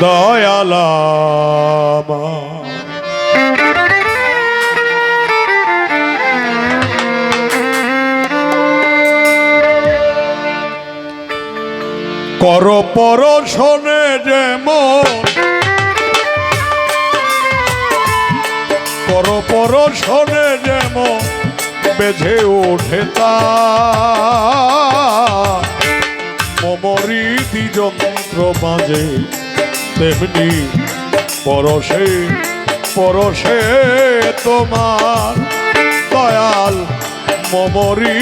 দয়ালামা কর পর শোনে যেমন কর পর শোনে যেমন বেঝে ওঠে তা। মমরি যন্ত্র মাঝে তেমনি পরশে পরশে তোমার দয়াল মমরি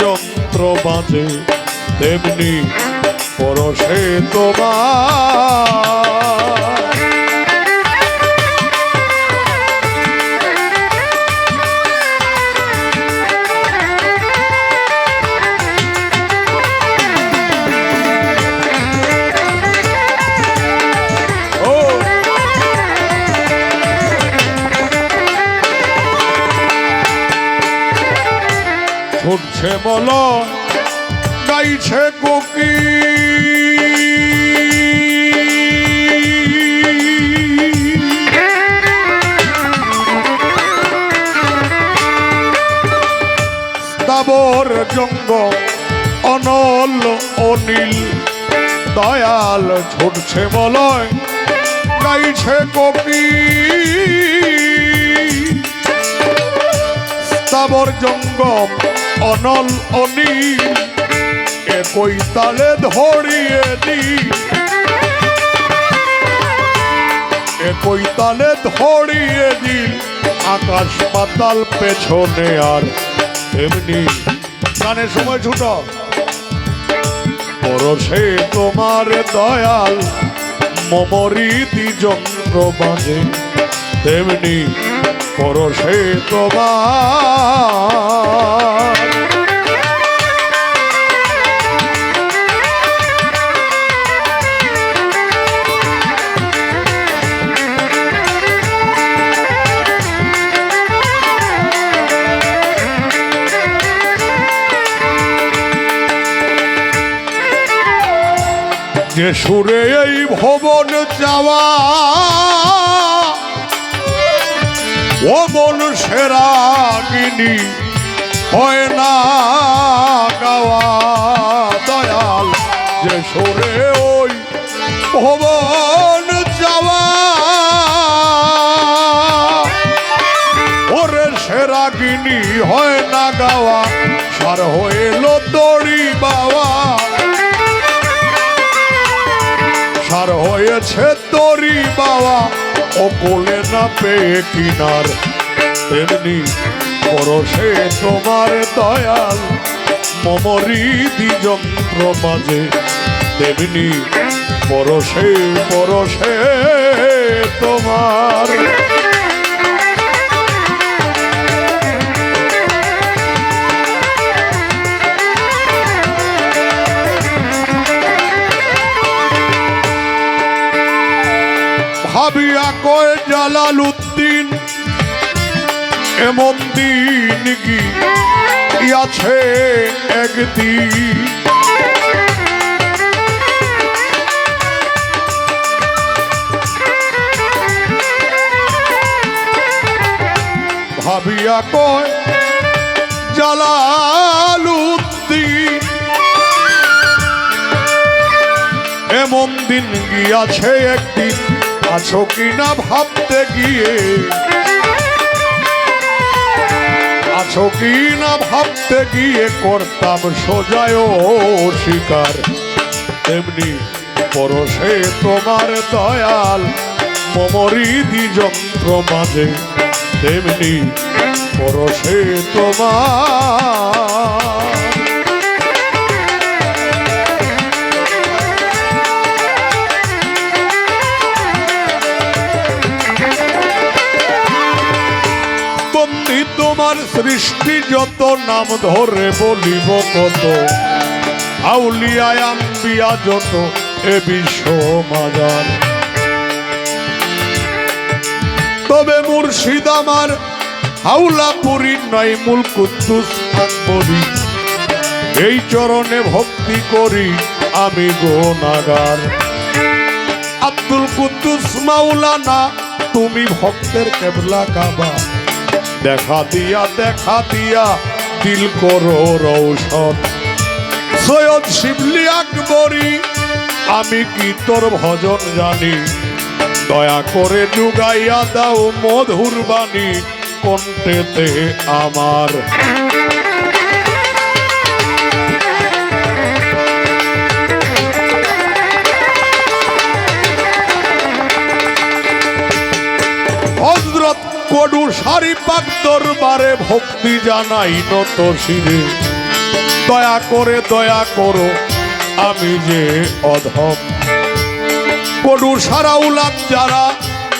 যন্ত্র বাজে। তেমনি পরশে তোমার ছুটছে বল গাইছে কোকি। জঙ্গ অনল অনিল দয়াল ছুটছে বলয় গাইছে কপি স্থাবর জঙ্গম অনল অনিল একই তালে ধরিয়ে দি। একই তালে ধরিয়ে দিল আকাশ পাতাল পেছনে আর এমনি। গানের সময় ছুট। পরশে তোমার দয়াল মমরীতি যন্ত্র বাজে, তেমনি। পরশে তোমার। যে সুরে এই ভবন যাওয়া ও মন সেরা গিনি, হয় না গাওয়া দয়াল, যে সুরে ওই ভবন যাওয়া। ওরে সেরা গিনি, হয় না গাওয়া, সার হইল দড়ি বাবা সার হয়েছে তরি বাবা ও কোলে না পেয়ে কিনার। তেমনি পরশে তোমার দয়াল। মমরি যন্ত্র মাঝে তেমনি পরশে পরশে তোমার। ভাবিয়া কয় জালাল উদ্দিন এমন দিন আছে একদিন? ভাবিয়া কয় জালাল উদ্দিন এমন দিন গিয়াছে একদিন? আছো কিনা ভাবতে গিয়ে? আছো কিনা ভাবতে গিয়ে করতাম সোজায় শিকার। তেমনি পরশে তোমার দয়াল মমরিদি যন্ত্র মাঝে। তেমনি পরশে তোমার সৃষ্টি যত নাম ধরে বলিব কত? আউলিয়ায় আম্বিয়া যত, এ বিশ্ব মাজার। তবে মুর্শিদ আমার হাউলা পুরী নয় মূল কুদ্দুস আকবরী এই চরণে ভক্তি করি আমি গোনাগার। আব্দুল কুদ্দুস মাওলানা, তুমি ভক্তের কেবলা কাবা। দেখা দিয়া দেখা দিয়া দিল করো রৌশন। সৈয়দ শিবলি আকবরী, আমি কি তোর ভজন জানি? দয়া করে যুগাইয়া দাও মধুর বাণী কণ্ঠেতে আমার কডু সারি পাক দরবারে ভক্তি জানাই নত শিরে। দয়া করে, দয়া করো, আমি যে অধম। কডু সারা উলাদ যারা,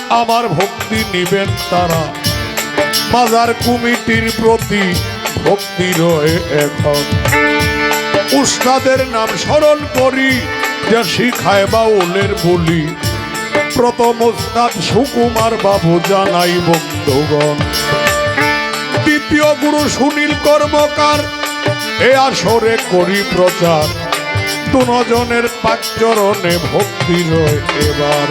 আমার ভক্তি নিবেন তারা। মাজার কমিটির প্রতি ভক্তি রয়ে এখন। উস্তাদের নাম স্মরণ করি, যা শিখায় বাউলের বলি। প্রথম উস্তাদ সুকুমার বাবু জানাই, বন্ধুগণ। দ্বিতীয় গুরু সুনীল কর্মকার, এ আসরে করি প্রচার। দুজনের পাঁচচরণে ভক্তি রয় এবার।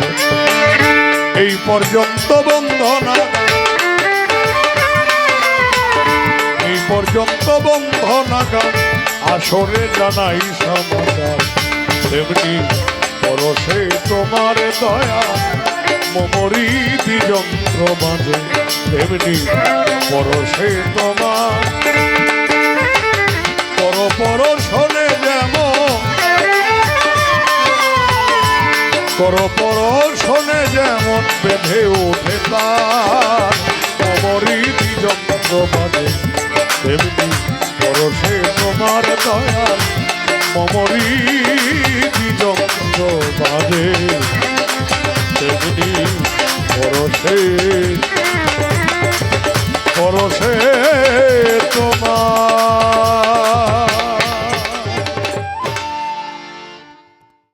এই পর্যন্ত বন্ধনা। এই পর্যন্ত বন্ধনাগা আসরে জানাই সমাচার। পরশে তোমার দয়া। মমরি যন্ত্র মাঝে, তেমনি পরশে তোমার। পর পর শোনে যেমন পর পর শোনে যেমন বেঁধে ওঠে তার। মমরি যন্ত্র মাঝে, তেমনি পরশে তোমার দয়াল মমরি যন্ত্র